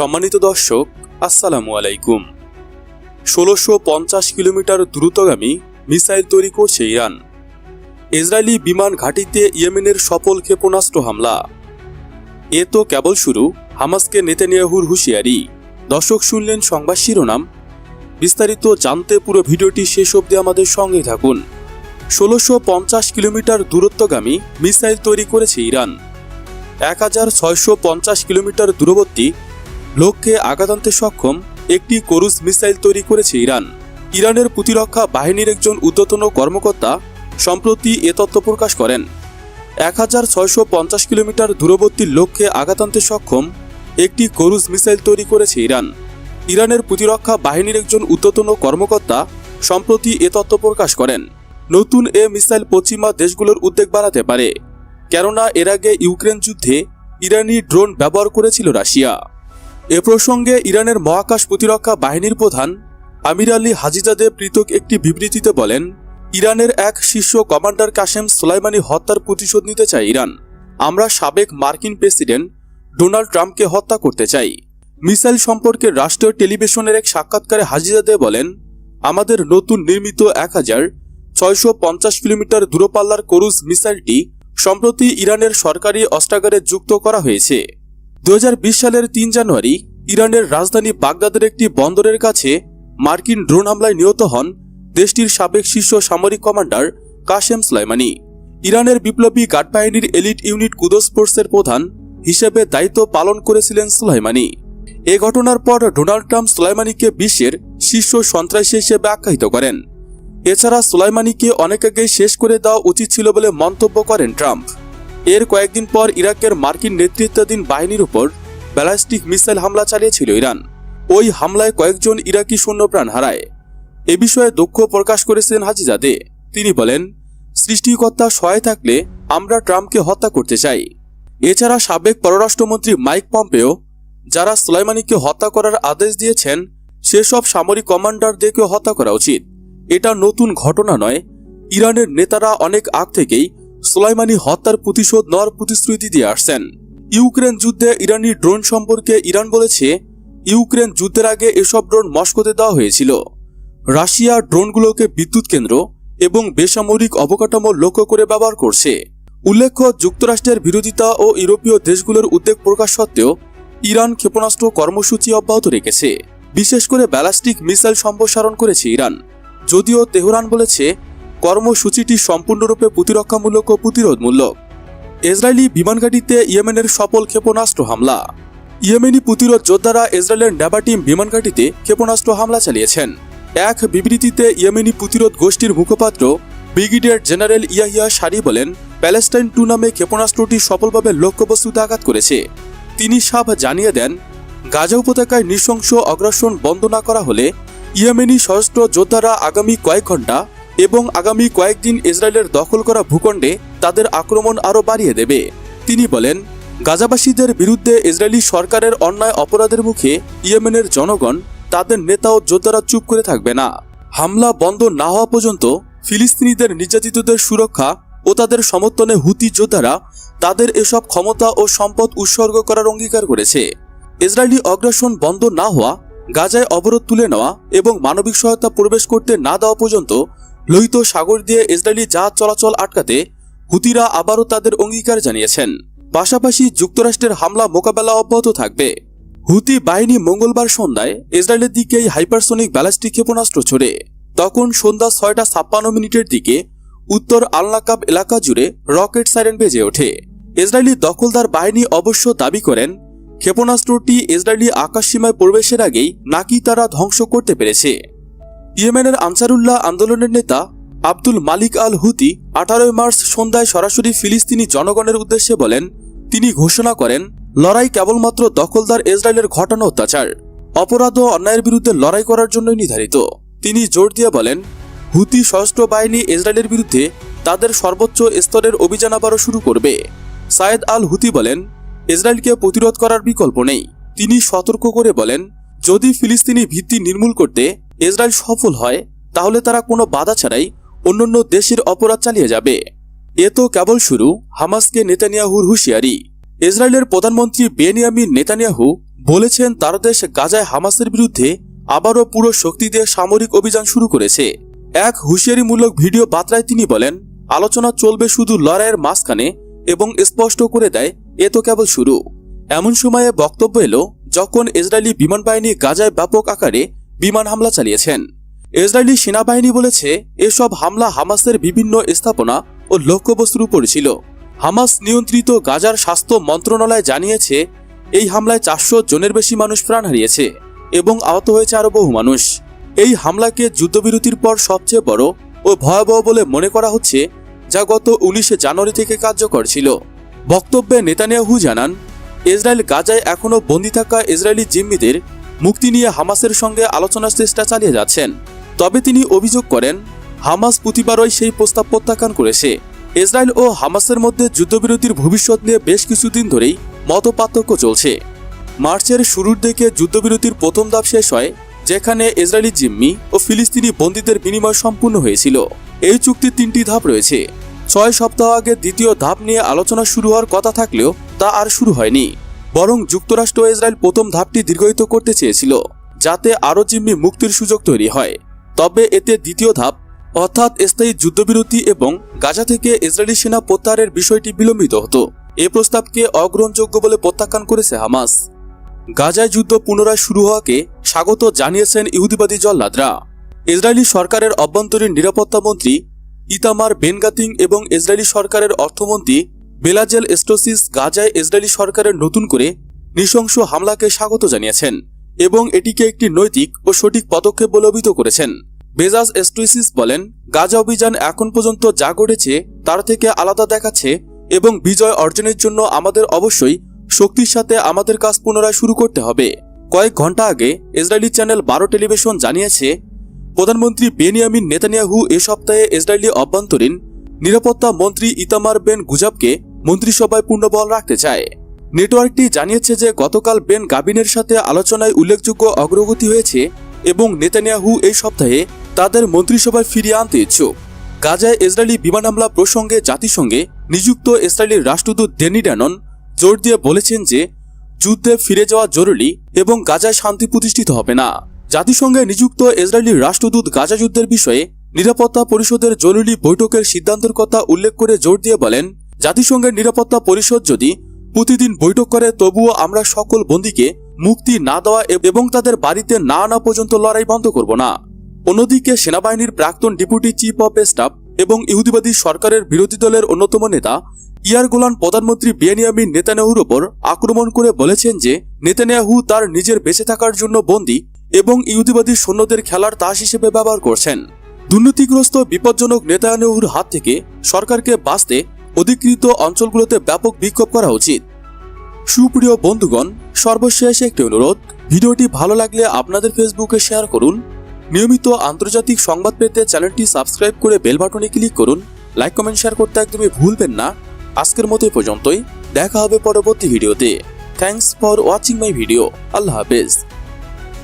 সম্মানিত দর্শক, আসসালামু আলাইকুম। ষোলোশো পঞ্চাশ কিলোমিটার দ্রুতগামী মিসাইল তৈরি করছে ইরান। ইসরায়েলি বিমান ঘাঁটিতে ইয়েমেনের সফল ক্ষেপণাস্ত্র হামলা। এ তো কেবল শুরু, হামাসকে নেতানিয়াহুর হুঁশিয়ারি। দর্শক শুনলেন সংবাদ শিরোনাম। বিস্তারিত জানতে পুরো ভিডিওটি শেষ অবধি আমাদের সঙ্গে থাকুন। ষোলোশো পঞ্চাশ কিলোমিটার দূরত্বগামী মিসাইল তৈরি করেছে ইরান। এক হাজার ছয়শো পঞ্চাশ কিলোমিটার দূরবর্তী লক্ষ্যে আঘাত আনতে সক্ষম একটি করুজ মিসাইল তৈরি করেছে ইরান। ইরানের প্রতিরক্ষা বাহিনীর একজন ঊর্ধ্বতন কর্মকর্তা সম্প্রতি এ তথ্য প্রকাশ করেন। এক হাজার ছয়শো পঞ্চাশ কিলোমিটার দূরবর্তী লক্ষ্যে আঘাত আনতে সক্ষম একটি করুজ মিসাইল তৈরি করেছে ইরান। ইরানের প্রতিরক্ষা বাহিনীর একজন ঊর্ধ্বতন কর্মকর্তা সম্প্রতি এ তথ্য প্রকাশ করেন। নতুন এ মিসাইল পশ্চিমা দেশগুলোর উদ্বেগ বাড়াতে পারে, কেননা এর আগে ইউক্রেন যুদ্ধে ইরানি ড্রোন ব্যবহার করেছিল রাশিয়া। এ প্রসঙ্গে ইরানের মহাকাশ প্রতিরক্ষা বাহিনীর প্রধান আমির আলী হাজিজাদে পৃথক একটি বিবৃতিতে বলেন, ইরানের এক শীর্ষ কমান্ডার কাশেম সোলাইমানি হত্যার প্রতিশোধ নিতে চায় ইরান। আমরা সাবেক মার্কিন প্রেসিডেন্ট ডোনাল্ড ট্রাম্পকে হত্যা করতে চাই। মিসাইল সম্পর্কে রাষ্ট্রীয় টেলিভিশনের এক সাক্ষাৎকারে হাজিজাদে বলেন, আমাদের নতুন নির্মিত এক হাজার ছয়শো পঞ্চাশ কিলোমিটার দূরপাল্লার করুজ মিসাইলটি সম্প্রতি ইরানের সরকারি অস্ত্রাগারে যুক্ত করা হয়েছে। দু হাজার বিশ সালের তিন জানুয়ারি ইরানের রাজধানী বাগদাদের একটি বন্দরের কাছে মার্কিন ড্রোন হামলায় নিহত হন দেশটির সাবেক শীর্ষ সামরিক কমান্ডার কাশেম সুলাইমানি। ইরানের বিপ্লবী গার্ড বাহিনীর এলিট ইউনিট কুদস ফোর্সের প্রধান হিসেবে দায়িত্ব পালন করেছিলেন সুলাইমানি। এ ঘটনার পর ডোনাল্ড ট্রাম্প সুলাইমানিকে বিশ্বের শীর্ষ সন্ত্রাসী হিসেবে আখ্যায়িত করেন। এছাড়া সুলাইমানিকে অনেক আগেই শেষ করে দেওয়া উচিত ছিল বলে মন্তব্য করেন ট্রাম্প। এর কয়েকদিন পর ইরাকের মার্কিন নেতৃত্বাধীন বাহিনীর উপর ব্যালাস্টিক মিসাইল হামলা চালিয়েছিল ইরান। ওই হামলায় কয়েকজন ইরাকি সৈন্যপ্রাণ হারায়। এ বিষয়ে দুঃখ প্রকাশ করেছেন হাজিজাদে তিনি বলেন, সৃষ্টিকর্তা সহায় থাকলে আমরা ট্রাম্পকে হত্যা করতে চাই। এছাড়া সাবেক পররাষ্ট্রমন্ত্রী মাইক পম্পেও, যারা সুলাইমানিকে হত্যা করার আদেশ দিয়েছেন, সেসব সামরিক কমান্ডারদেরকেও হত্যা করা উচিত। এটা নতুন ঘটনা নয়। ইরানের নেতারা অনেক আগ থেকেই সুলাইমানি হত্যার প্রতিশোধ নেওয়ার প্রতিশ্রুতি দিয়ে আসছেন। ইউক্রেন যুদ্ধে ইরানি ড্রোন সম্পর্কে ইরান বলেছে, ইউক্রেন যুদ্ধের আগে এসব ড্রোন মস্কোতে দেওয়া হয়েছিল। রাশিয়া ড্রোনগুলোকে বিদ্যুৎ কেন্দ্র এবং বেসামরিক অবকাঠামো লক্ষ্য করে ব্যবহার করছে। উল্লেখ্য, যুক্তরাষ্ট্রের বিরোধিতা ও ইউরোপীয় দেশগুলোর উদ্বেগ প্রকাশ সত্ত্বেও ইরান ক্ষেপণাস্ত্র কর্মসূচি অব্যাহত রেখেছে। বিশেষ করে ব্যালাস্টিক মিসাইল সম্প্রসারণ করেছে ইরান। যদিও তেহরান বলেছে কর্মসূচিটি সম্পূর্ণরূপে প্রতিরক্ষামূলক ও প্রতিরোধমূলক। ইসরায়েলি বিমানঘাটিতে ইয়েমেনের সফল ক্ষেপণাস্ত্র হামলা। ইয়েমেনি প্রতিরোধ যোদ্ধারা ইসরায়েলের নেভাটিম বিমানঘাটিতে ক্ষেপণাস্ত্র হামলা চালিয়েছেন। এক বিবৃতিতে ইয়েমেনি প্রতিরোধ গোষ্ঠীর মুখপাত্র ব্রিগেডিয়ার জেনারেল ইয়াহিয়া সারি বলেন, প্যালেস্টাইন টু নামে ক্ষেপণাস্ত্রটি সফলভাবে লক্ষ্যবস্তুতে আঘাত করেছে। তিনি সাফ জানিয়ে দেন, গাজা উপত্যকায় নৃশংস অগ্রাসন বন্ধ না করা হলে ইয়েমেনি সশস্ত্র যোদ্ধারা আগামী কয়েক ঘণ্টা এবং আগামী কয়েকদিন ইসরায়েলের দখল করা ভূখণ্ডে তাদের আক্রমণ আরও বাড়িয়ে দেবে। তিনি বলেন, গাজাবাসীদের বিরুদ্ধে ইসরায়েলি সরকারের অন্যায় অপরাধের মুখে ইয়েমেনের জনগণ, তাদের নেতা ও যোদ্ধারা চুপ করে থাকবে না। হামলা বন্ধ না হওয়া পর্যন্ত ফিলিস্তিনিদের নির্যাতিতদের সুরক্ষা ও তাদের সমর্থনে হুতি যোদ্ধারা তাদের এসব ক্ষমতা ও সম্পদ উৎসর্গ করার অঙ্গীকার করেছে। ইসরায়েলি অগ্রাসন বন্ধ না হওয়া, গাজায় অবরোধ তুলে নেওয়া এবং মানবিক সহায়তা প্রবেশ করতে না দেওয়া পর্যন্ত লোহিত সাগর দিয়ে ইসরায়েলি জাহাজ চলাচল আটকাতে হুতিরা আবারও তাদের অঙ্গীকার জানিয়েছেন। পাশাপাশি যুক্তরাষ্ট্রের হামলা মোকাবেলা অব্যাহত থাকবে। হুতি বাহিনী মঙ্গলবার সন্ধ্যায় ইসরায়েলের দিকে এই হাইপারসোনিক ব্যালাস্টিক ক্ষেপণাস্ত্র ছোড়ে। তখন সন্ধ্যা ছয়টা ছাপ্পান্ন মিনিটের দিকে উত্তর আলনাকাব এলাকা জুড়ে রকেট সাইরেন বেজে ওঠে। ইসরায়েলি দখলদার বাহিনী অবশ্য দাবি করেন, ক্ষেপণাস্ত্রটি ইসরায়েলি আকাশসীমায় প্রবেশের আগেই নাকি তারা ধ্বংস করতে পেরেছে। ইয়েমেনের আনসারুল্লাহ আন্দোলনের নেতা আব্দুল মালিক আল হুতি আঠারোই মার্চ সন্ধ্যায় সরাসরি ফিলিস্তিনি জনগণের উদ্দেশ্যে বলেন, তিনি ঘোষণা করেন, লড়াই কেবলমাত্র দখলদার ইসরায়েলের ঘটানো অত্যাচার। অপরাধ ও অন্যায়ের বিরুদ্ধে লড়াই করার জন্যই নির্ধারিত। তিনি জোর দিয়ে বলেন, হুতি সশস্ত্র বাহিনী ইসরায়েলের বিরুদ্ধে তাদের সর্বোচ্চ স্তরের অভিযান আবারও শুরু করবে। সায়েদ আল হুতি বলেন, ইসরায়েলকে প্রতিরোধ করার বিকল্প নেই। তিনি সতর্ক করে বলেন, যদি ফিলিস্তিনি ভিত্তি নির্মূল করতে ইসরায়েল সফল হয়, তাহলে তারা কোনো বাধা ছাড়াই অন্যান্য দেশের অপরাধ চালিয়ে যাবে। এ তো কেবল শুরু, হামাসকে নেতানিয়াহুর হুঁশিয়ারি। ইসরায়েলের প্রধানমন্ত্রী বেনিয়ামিন নেতানিয়াহু বলেছেন, তার দেশ গাজায় হামাসের বিরুদ্ধে আবারও পুরো শক্তি দিয়ে সামরিক অভিযান শুরু করেছে। এক হুঁশিয়ারিমূলক ভিডিও বার্তায় তিনি বলেন, আলোচনা চলবে শুধু লড়াইয়ের মাঝখানে এবং স্পষ্ট করে দেয়, এ তো কেবল শুরু। এমন সময়ে বক্তব্য এলো, যখন ইসরায়েলি বিমান বাহিনী গাজায় ব্যাপক আকারে বিমান হামলা চালিয়েছেন। ইসরায়েলি সেনাবাহিনী বলেছে, এসব হামলা হামাসের বিভিন্ন স্থাপনা ও লক্ষ্যবস্তুর উপর ছিল। হামাস নিয়ন্ত্রিত গাজার স্বাস্থ্য মন্ত্রণালয় জানিয়েছে, এই হামলায় চারশো জনের বেশি মানুষ প্রাণ হারিয়েছে এবং আহত হয়েছে আরও বহু মানুষ। এই হামলাকে যুদ্ধবিরতির পর সবচেয়ে বড় ও ভয়াবহ বলে মনে করা হচ্ছে, যা গত উনিশে জানুয়ারি থেকে কার্যকর ছিল। বক্তব্যে নেতানিয়াহু জানান, ইসরায়েল গাজায় এখনও বন্দী থাকা ইসরায়েলি জিম্মিদের মুক্তি নিয়ে হামাসের সঙ্গে আলোচনার চেষ্টা চালিয়ে যাচ্ছেন। তবে তিনি অভিযোগ করেন, হামাস প্রতিবারই সেই প্রস্তাব প্রত্যাখ্যান করেছে। ইসরায়েল ও হামাসের মধ্যে যুদ্ধবিরতির ভবিষ্যৎ নিয়ে বেশ কিছুদিন ধরেই মতপার্থক্য চলছে। মার্চের শুরুর দিকে যুদ্ধবিরতির প্রথম ধাপ শেষ হয়, যেখানে ইসরায়েলি জিম্মি ও ফিলিস্তিনি বন্দীদের বিনিময় সম্পূর্ণ হয়েছিল। এই চুক্তির তিনটি ধাপ রয়েছে। ছয় সপ্তাহ আগে দ্বিতীয় ধাপ নিয়ে আলোচনা শুরু হওয়ার কথা থাকলেও তা আর শুরু হয়নি। বরং যুক্তরাষ্ট্র ইসরায়েল প্রথম ধাপটি দীর্ঘায়িত করতে চেয়েছিল, যাতে আরও জিম্মি মুক্তির সুযোগ তৈরি হয়। তবে এতে দ্বিতীয় ধাপ, অর্থাৎ স্থায়ী যুদ্ধবিরতি এবং গাজা থেকে ইসরায়েলি সেনা প্রত্যাহারের বিষয়টি বিলম্বিত হতো। এ প্রস্তাবকে অগ্রহণযোগ্য বলে প্রত্যাখ্যান করেছে হামাস। গাজায় যুদ্ধ পুনরায় শুরু হওয়াকে স্বাগত জানিয়েছেন ইহুদিবাদী জল্লাদরা। ইসরায়েলি সরকারের অভ্যন্তরীণ নিরাপত্তা মন্ত্রী ইতামার বেনগাতিং এবং ইসরায়েলি সরকারের অর্থমন্ত্রী বেলাজেল এস্টোসিস গাজায় ইসরায়েলি সরকারের নতুন করে নৃশংস হামলাকে স্বাগত জানিয়েছেন এবং এটিকে একটি নৈতিক ও সঠিক পদক্ষেপ বলে অভিহিত করেছেন। বেজাস এস্টোসিস বলেন, গাজা অভিযান এখন পর্যন্ত যা ঘটেছে তার থেকে আলাদা দেখাচ্ছে এবং বিজয় অর্জনের জন্য আমাদের অবশ্যই শক্তির সাথে আমাদের কাজ পুনরায় শুরু করতে হবে। কয়েক ঘণ্টা আগে ইসরায়েলি চ্যানেল বারো টেলিভিশন জানিয়েছে, প্রধানমন্ত্রী বেনিয়ামিন নেতানিয়াহু এ সপ্তাহে ইসরায়েলি অভ্যন্তরীণ নিরাপত্তা মন্ত্রী ইতামার বেন গুজাবকে মন্ত্রিসভায় পূর্ণবল রাখতে চায়। নেটওয়ার্কটি জানিয়েছে যে গতকাল বেন গাবিনের সাথে আলোচনায় উল্লেখযোগ্য অগ্রগতি হয়েছে এবং নেতানিয়াহু এই সপ্তাহে তাদের মন্ত্রিসভায় ফিরিয়ে আনতে ইচ্ছুক। গাজায় ইসরায়েলি বিমান হামলা প্রসঙ্গে জাতিসংঘে নিযুক্ত ইসরায়েলি রাষ্ট্রদূত ডেনি ড্যানন জোর দিয়ে বলেছেন যে, যুদ্ধে ফিরে যাওয়া জরুরি এবং গাজায় শান্তি প্রতিষ্ঠিত হবে না। জাতিসংঘে নিযুক্ত ইসরায়েলি রাষ্ট্রদূত গাজা যুদ্ধের বিষয়ে নিরাপত্তা পরিষদের জরুরি বৈঠকের সিদ্ধান্তের কথা উল্লেখ করে জোর দিয়ে বলেন জাতিসংঘের নিরাপত্তা পরিষদ যদি প্রতিদিন বৈঠক করে, তবুও আমরা সকল বন্দীকে মুক্তি না দেওয়া এবং তাদের বাড়িতে না আনা পর্যন্ত লড়াই বন্ধ করব না। অন্যদিকে সেনাবাহিনীর প্রাক্তন ডেপুটি চিফ অফ স্টাফ এবং ইহুদিবাদী সরকারের বিরোধী দলের অন্যতম নেতা, ইয়ার গোলান প্রধানমন্ত্রী বেনিয়ামিন নেতানিয়াহুর ওপর আক্রমণ করে বলেছেন যে, নেতানিয়াহু তার নিজের বেঁচে থাকার জন্য বন্দী এবং ইহুদিবাদী সৈন্যদের খেলার তাস হিসেবে ব্যবহার করছেন। দুর্নীতিগ্রস্ত, বিপজ্জনক নেতানিয়াহুর হাত থেকে সরকারকে বাঁচতে অধিকৃত অঞ্চলগুলোতে ব্যাপক বিক্ষোভ করা উচিত। সুপ্রিয় বন্ধুগণ, সর্বশেষ একটি অনুরোধ, ভিডিওটি ভালো লাগলে আপনাদের ফেসবুকে শেয়ার করুন। নিয়মিত আন্তর্জাতিক সংবাদ পেতে চ্যানেলটি সাবস্ক্রাইব করে বেল বাটনে ক্লিক করুন। লাইক, কমেন্ট, শেয়ার করতে একদমই ভুলবেন না। আজকের মতো পর্যন্তই। দেখা হবে পরবর্তী ভিডিওতে। Thanks for watching my video. আল্লাহ হাফেজ।